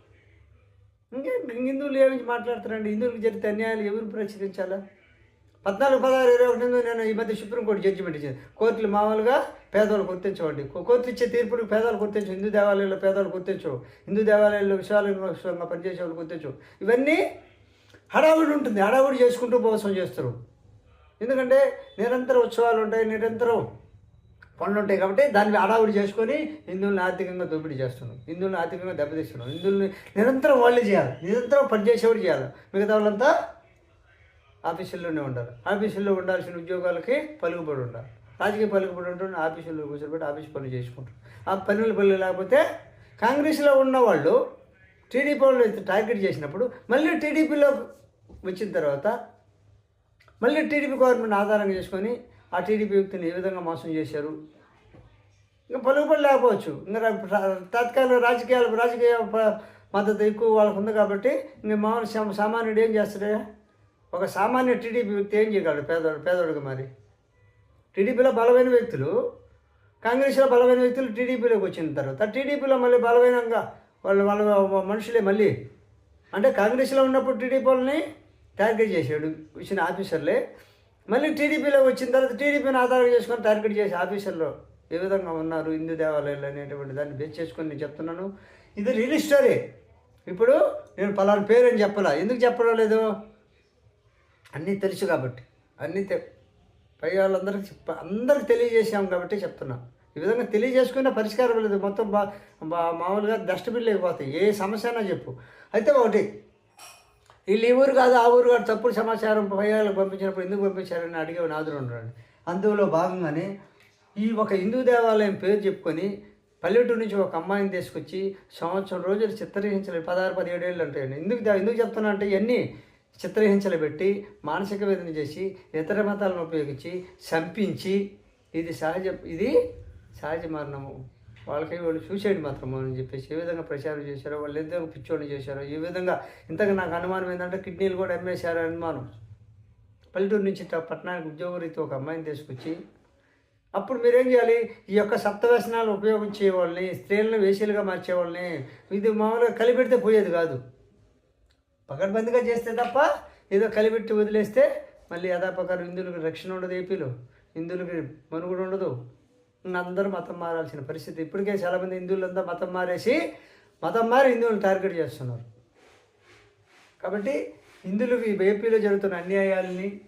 ఇంకే హిందువులు ఏమి మాట్లాడుతారండి హిందువులకు జరిగితే అన్యాయాలు ఎవరు ప్రచురించాలా? పద్నాలుగు పదహారు ఇరవై ఒకటి నేను ఈ మధ్య సుప్రీంకోర్టు జడ్జిమెంట్ ఇచ్చింది కోర్టులు మామూలుగా పేదవాళ్ళు గుర్తించవండి. కోర్టు ఇచ్చే తీర్పులు పేదవాళ్ళు గుర్తించు హిందూ దేవాలయాల్లో పేదవాళ్ళు గుర్తించు హిందూ దేవాలయాల్లో విశాలంగా పనిచేసే వాళ్ళు గుర్తించు ఇవన్నీ హడావుడి ఉంటుంది. హడావుడి చేసుకుంటూ మోసం చేస్తారు. ఎందుకంటే నిరంతరం ఉత్సవాలు ఉంటాయి నిరంతరం పనులు ఉంటాయి కాబట్టి దాన్ని హడావుడి చేసుకొని హిందువులను ఆర్థికంగా దోపిడీ చేస్తున్నాం. హిందువులను ఆర్థికంగా దెబ్బతీస్తున్నాం. హిందువుల్ని నిరంతరం వాళ్ళే చేయాలి. నిరంతరం పనిచేసేవాడు చేయాలి. మిగతా వాళ్ళంతా ఆఫీసుల్లోనే ఉండాలి. ఆఫీసుల్లో ఉండాల్సిన ఉద్యోగాలకి పలుకుబడి ఉండాలి. రాజకీయ పలుకుబడి ఉంటుంది ఆఫీసుల్లో కూర్చోబెట్టి ఆఫీస్ పనులు చేసుకుంటారు. ఆ పనులు పనులు లేకపోతే కాంగ్రెస్లో ఉన్న వాళ్ళు టీడీపీ వాళ్ళు టార్గెట్ చేసినప్పుడు మళ్ళీ టీడీపీలో వచ్చిన తర్వాత మళ్ళీ టీడీపీ గవర్నమెంట్ ఆధారంగా చేసుకొని ఆ టీడీపీ వ్యక్తిని ఏ విధంగా మోసం చేశారు? ఇంకా పలుకుబడి లేకపోవచ్చు. ఇంకా తాత్కాలిక రాజకీయాలు రాజకీయ ప- మద్దతు ఎక్కువ వాళ్ళకు ఉంది కాబట్టి ఇంక మామూలు సామాన్యుడు ఏం చేస్తాడే? ఒక సామాన్య టీడీపీ వ్యక్తి ఏం చేయగలడు? పేదోడు పేదవాడికి మరి. టీడీపీలో బలమైన వ్యక్తులు కాంగ్రెస్లో బలమైన వ్యక్తులు టీడీపీలోకి వచ్చిన తర్వాత టీడీపీలో మళ్ళీ బలమైనంగా వాళ్ళు వాళ్ళ మనుషులే మళ్ళీ. అంటే కాంగ్రెస్లో ఉన్నప్పుడు టీడీపీ వాళ్ళని టార్గెట్ చేశాడు ఇచ్చిన ఆఫీసర్లే. మళ్ళీ టీడీపీలోకి వచ్చిన తర్వాత టీడీపీని ఆధారం చేసుకొని టార్గెట్ చేసి ఆఫీసర్లో ఏ విధంగా ఉన్నారు? హిందూ దేవాలయాలు అనేటువంటి దాన్ని బేస్ చేసుకొని నేను చెప్తున్నాను. ఇది రియల్ స్టోరీ ఇప్పుడు నేను పలానా పేరు అని చెప్పాలా. ఎందుకు చెప్పడం లేదు? అన్నీ తెలుసు కాబట్టి అన్నీ తె పై వాళ్ళందరికీ చెప్ప అందరికి తెలియజేసాం కాబట్టి చెప్తున్నా. ఈ విధంగా తెలియజేసుకున్న పరిష్కారం లేదు. మొత్తం బా బా- మామూలుగా డస్ట్బిన్ లేకపోతాయి. ఏ సమస్య అయినా చెప్పు. అయితే ఒకటి వీళ్ళు ఈ ఊరు కాదు ఆ ఊరు కాదు తప్పుడు సమాచారం పై పంపించినప్పుడు ఎందుకు పంపించారని అడిగే నాదులు ఉండండి. అందులో భాగంగానే ఈ ఒక హిందూ దేవాలయం పేరు చెప్పుకొని పల్లెటూరు నుంచి ఒక అమ్మాయిని తీసుకొచ్చి సంవత్సరం రోజులు చిత్రహించలు పదహారు పదిహేడు ఏళ్ళు ఉంటాయండి ఎందుకు ఎందుకు చెప్తున్నా అంటే ఇవన్నీ చిత్రహింసలు పెట్టి మానసిక వేదన చేసి ఇతర మతాలను ఉపయోగించి చంపించి ఇది సహజ ఇది సహజ మరణము. వాళ్ళకి వాళ్ళు సూసైడ్ మాత్రము అని చెప్పేసి ఏ విధంగా ప్రచారం చేశారో వాళ్ళు ఎంత పిచ్చోడిని చేశారో ఈ విధంగా ఇంతగా నాకు అనుమానం ఏంటంటే కిడ్నీలు కూడా అమ్మేశారు అనుమానం. పల్లెటూరు నుంచి ఇట్లా పట్టణానికి ఉద్యోగరీతి ఒక అమ్మాయిని తీసుకొచ్చి అప్పుడు మీరేం చేయాలి? ఈ యొక్క సప్తవ్యసనాలు ఉపయోగించే వాళ్ళని స్త్రీలను వేసీలుగా మార్చేవాళ్ళని ఇది మామూలుగా కలిపెడితే పోయేది కాదు. పకడ్బందీగా చేస్తే తప్ప ఏదో కలిపెట్టి వదిలేస్తే మళ్ళీ యథాపకారం హిందువులకు రక్షణ ఉండదు ఏపీలో. హిందువులకి మనుగడ ఉండదు. అందరూ మతం మారాల్సిన పరిస్థితి. ఇప్పటికే చాలామంది హిందువులంతా మతం మారేసి మతం మారి హిందువులను టార్గెట్ చేస్తున్నారు. కాబట్టి హిందువులకి ఏపీలో జరుగుతున్న అన్యాయాలని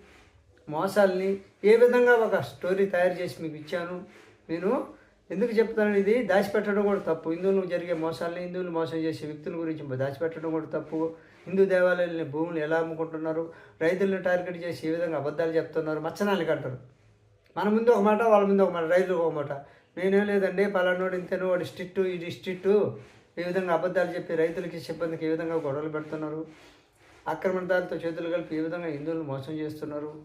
మోసాలని ఏ విధంగా ఒక స్టోరీ తయారు చేసి మీకు ఇచ్చాను? నేను ఎందుకు చెప్తాను ఇది? దాచిపెట్టడం కూడా తప్పు. హిందువులు జరిగే మోసాలని హిందువులు మోసం చేసే వ్యక్తుల గురించి దాచిపెట్టడం కూడా తప్పు. హిందూ దేవాలయాలని భూములు ఎలా అమ్ముకుంటున్నారు? రైతులను టార్గెట్ చేసి ఏ విధంగా అబద్ధాలు చెప్తున్నారు? మచ్చనాలు అంటారు. మన ముందు ఒక మాట వాళ్ళ ముందు ఒక మాట రైతులకు ఒక మాట. నేనేం లేదండి పలానోడు ఇంతను వాడు స్ట్రిక్టు ఇది స్ట్రిక్టు ఈ విధంగా అబద్ధాలు చెప్పి రైతులకి సిబ్బందికి ఏ విధంగా గొడవలు పెడుతున్నారు? ఆక్రమణదారులతో చేతులు కలిపి ఏ విధంగా హిందువులను మోసం చేస్తున్నారు?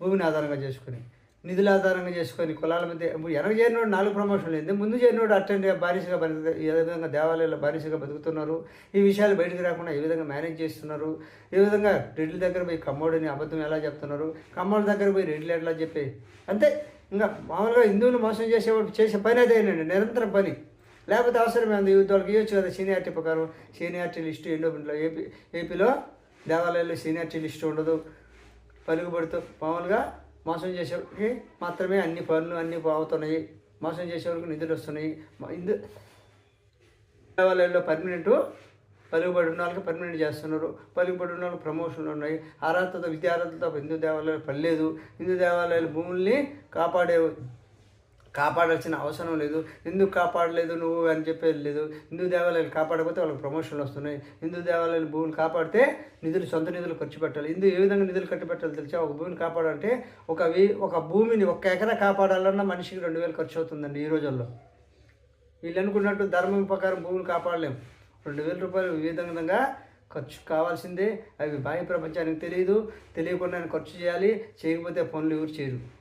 భూమిని ఆధారంగా చేసుకుని. నిధుల ఆధారంగా చేసుకొని కులాల మధ్య ఇప్పుడు వెనక చేరినోడు నాలుగు ప్రమోషన్లు లేదు ముందు చేరినోడు అటెండ్ బానిసగా బతుకు ఏ విధంగా దేవాలయాల్లో బానిసగా బతుకుతున్నారు. ఈ విషయాలు బయటకు రాకుండా ఏ విధంగా మేనేజ్ చేస్తున్నారు. ఏ విధంగా రెడ్ల దగ్గర పోయి కమ్మోడిని అబద్ధం ఎలా చెప్తున్నారు? కమ్మోడి దగ్గర పోయి రెడ్లు ఎట్లా చెప్పి? అంతే. ఇంకా మామూలుగా హిందువులు మోసం చేసేవాడు చేసే పని అదేనండి నిరంతరం పని. లేకపోతే అవసరం ఏంది? వాళ్ళకి ఇవ్వచ్చు కదా సీనియారిటీ ప్రకారం. సీనియారిటీ లిస్టు ఎండోమెంట్లో ఏపీ ఏపీలో దేవాలయాల్లో సీనియారిటీ లిస్టు ఉండదు. పలుకుబడుతూ మామూలుగా మోసం చేసేవారికి మాత్రమే అన్ని పనులు అన్నీ అవుతున్నాయి మోసం చేసేవారికి నిధులు వస్తున్నాయి. ఇందు దేవాలయాల్లో పర్మనెంట్ పలుకుబడి ఉన్న వాళ్ళకి పర్మనెంట్ చేస్తున్నారు. పలుకుబడి ఉన్న వాళ్ళకి ప్రమోషన్లు ఉన్నాయి. అర్హతతో విద్యార్హతతో హిందూ దేవాలయాలు పడలేదు. హిందూ దేవాలయాల భూముల్ని కాపాడే కాపాడాల్సిన అవసరం లేదు. ఎందుకు కాపాడలేదు నువ్వు అని చెప్పేది లేదు. హిందూ దేవాలయాలు కాపాడకపోతే వాళ్ళకి ప్రమోషన్లు వస్తున్నాయి. హిందూ దేవాలయాలు భూములు కాపాడితే నిధులు సొంత నిధులు ఖర్చు పెట్టాలి. హిందూ ఏ విధంగా నిధులు ఖర్చు పెట్టాలి తెలిసా? ఒక భూమిని కాపాడాలంటే ఒక ఒక భూమిని ఒక ఎకరా కాపాడాలన్నా మనిషికి రెండు వేలు ఖర్చు అవుతుందండి ఈ రోజుల్లో. వీళ్ళు అనుకున్నట్టు ధర్మం ప్రకారం భూమిని కాపాడలేం. రెండు వేల రూపాయలు ఈ విధంగా ఖర్చు కావాల్సిందే. అవి బాహ్య ప్రపంచానికి తెలియదు. తెలియకుండా ఖర్చు చేయాలి. చేయకపోతే పనులు ఎవరు చేయరు.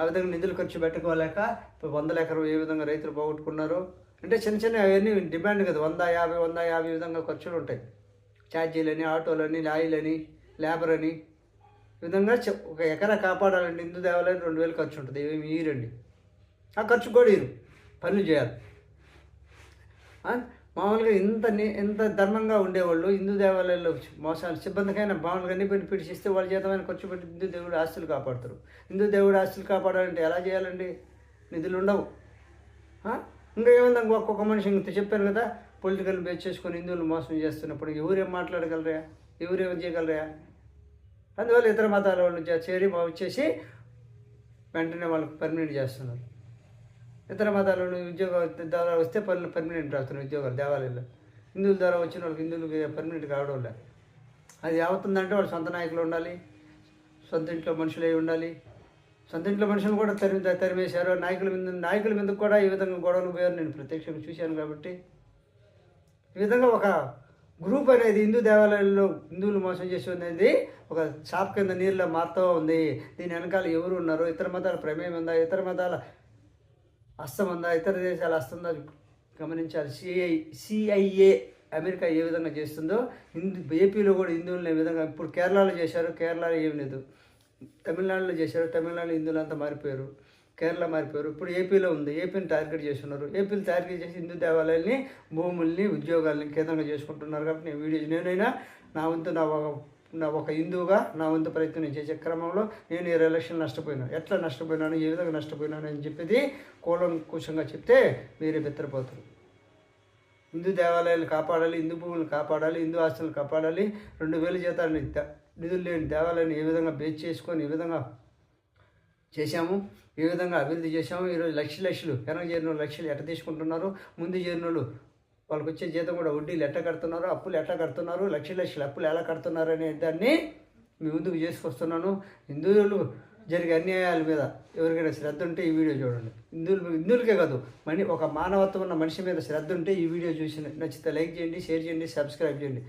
ఆ విధంగా నిధులు ఖర్చు పెట్టుకోలేక ఇప్పుడు వందల ఎకరం ఏ విధంగా రైతులు పోగొట్టుకున్నారు? అంటే చిన్న చిన్న అవన్నీ డిమాండ్ కదా వంద యాభై వంద యాభై విధంగా ఖర్చులు ఉంటాయి. ఛార్జీలని ఆటోలని లారీలని లేబర్ అని విధంగా చె- ఒక ఎకరా కాపాడాలంటే హిందూ దేవాలయం రెండు వేలు ఖర్చు ఉంటుంది. ఏమి ఈరండి ఆ ఖర్చు కూడా ఇరు పనులు చేయాలి. మామూలుగా ఇంత ని- ఇంత ధర్మంగా ఉండేవాళ్ళు హిందూ దేవాలయాల్లో మోసాలు సిబ్బందికైనా మామూలుగా అన్ని పెట్టి పిడిచిస్తే వాళ్ళ జీతమైన ఖర్చు పెట్టి హిందూ దేవుడు ఆస్తులు కాపాడుతారు. హిందూ దేవుడు ఆస్తులు కాపాడాలంటే ఎలా చేయాలండి? నిధులు ఉండవు. ఇంకా ఏముంది? ఒక్కొక్క మనిషి ఇంత చెప్పాను కదా పొలిటికల్ బేస్ చేసుకొని హిందువులు మోసం చేస్తున్నప్పుడు ఎవరేం మాట్లాడగలరా? ఎవరేం చేయగలరా? అందువల్ల ఇతర మతాల వాళ్ళు చేరి మా వచ్చేసి వెంటనే వాళ్ళకి పర్మినెంట్ చేస్తున్నారు. ఇతర మతాల ఉద్యోగ ద్వారా వస్తే పనులు పర్మనెంట్ రాస్తున్నారు ఉద్యోగాలు దేవాలయాల్లో. హిందువుల ద్వారా వచ్చిన వాళ్ళకి హిందువులకి పర్మనెంట్ కావడం లే. అది ఏమవుతుందంటే వాళ్ళు సొంత నాయకులు ఉండాలి సొంత ఇంట్లో మనుషులు అయి ఉండాలి. సొంత ఇంట్లో మనుషులు కూడా తరిమి తరిమేశారు. నాయకుల మీద నాయకుల మీద కూడా ఈ విధంగా గొడవలు పోయారు. నేను ప్రత్యక్షంగా చూశాను కాబట్టి. ఈ విధంగా ఒక గ్రూప్ అనేది హిందూ దేవాలయాల్లో హిందువులు మోసం చేసి అనేది ఒక షాప్ కింద నీళ్ళలో మారుతూ ఉంది. దీని వెనకాల ఎవరు ఉన్నారు ఇతర మతాల ప్రమేయం ఉందా ఇతర మతాల అస్తమందా ఇతర దేశాల హస్తం గమనించాలి. సిఐ సిఐఏ అమెరికా ఏ విధంగా చేస్తుందో హిందూ ఏపీలో కూడా హిందువులను ఏ విధంగా ఇప్పుడు కేరళలో చేశారు కేరళలో ఏం లేదు. తమిళనాడులో చేశారు తమిళనాడులో హిందువులు అంతా మారిపోయారు. కేరళ మారిపోయారు. ఇప్పుడు ఏపీలో ఉంది. ఏపీని టార్గెట్ చేస్తున్నారు. ఏపీని టార్గెట్ చేసి హిందూ దేవాలయాల్ని భూముల్ని ఉద్యోగాల్ని కేంద్రంగా చేసుకుంటున్నారు కాబట్టి నేను వీడియో నేనైనా నా వంతు నా ఒక నా ఒక హిందువుగా నా వంతు ప్రయత్నం చేసే క్రమంలో నేను ఈ లక్షలు నష్టపోయినా. ఎట్లా నష్టపోయినాను? ఏ విధంగా నష్టపోయినాను అని చెప్పేది కూలంకుషంగా చెప్తే మీరే బెత్తరపోతారు. హిందూ దేవాలయాలు కాపాడాలి హిందూ భూములు కాపాడాలి హిందూ ఆస్తులను కాపాడాలి రెండు వేల జీతాలని నిధులు లేని దేవాలయాన్ని ఏ విధంగా బేచ్ చేసుకొని ఏ విధంగా చేశాము ఏ విధంగా అభివృద్ధి చేశాము ఈరోజు లక్ష లక్షలు వెనక చేరిన లక్షలు ఎట తీసుకుంటున్నారు ముందు చేరిన వాళ్ళకి వచ్చే జీతం కూడా వడ్డీలు ఎట్లా కడుతున్నారు అప్పులు ఎట్లా కడుతున్నారు లక్ష లక్షలు అప్పులు ఎలా కడుతున్నారు అనే దాన్ని మీ ముందుకు చేసుకొస్తున్నాను. హిందువులు జరిగే అన్యాయాల మీద ఎవరికైనా శ్రద్ధ ఉంటే ఈ వీడియో చూడండి. హిందువులు హిందువులకే కాదు మని ఒక మానవత్వం ఉన్న మనిషి మీద శ్రద్ధ ఉంటే ఈ వీడియో చూసి నచ్చితే లైక్ చేయండి షేర్ చేయండి సబ్స్క్రైబ్ చేయండి.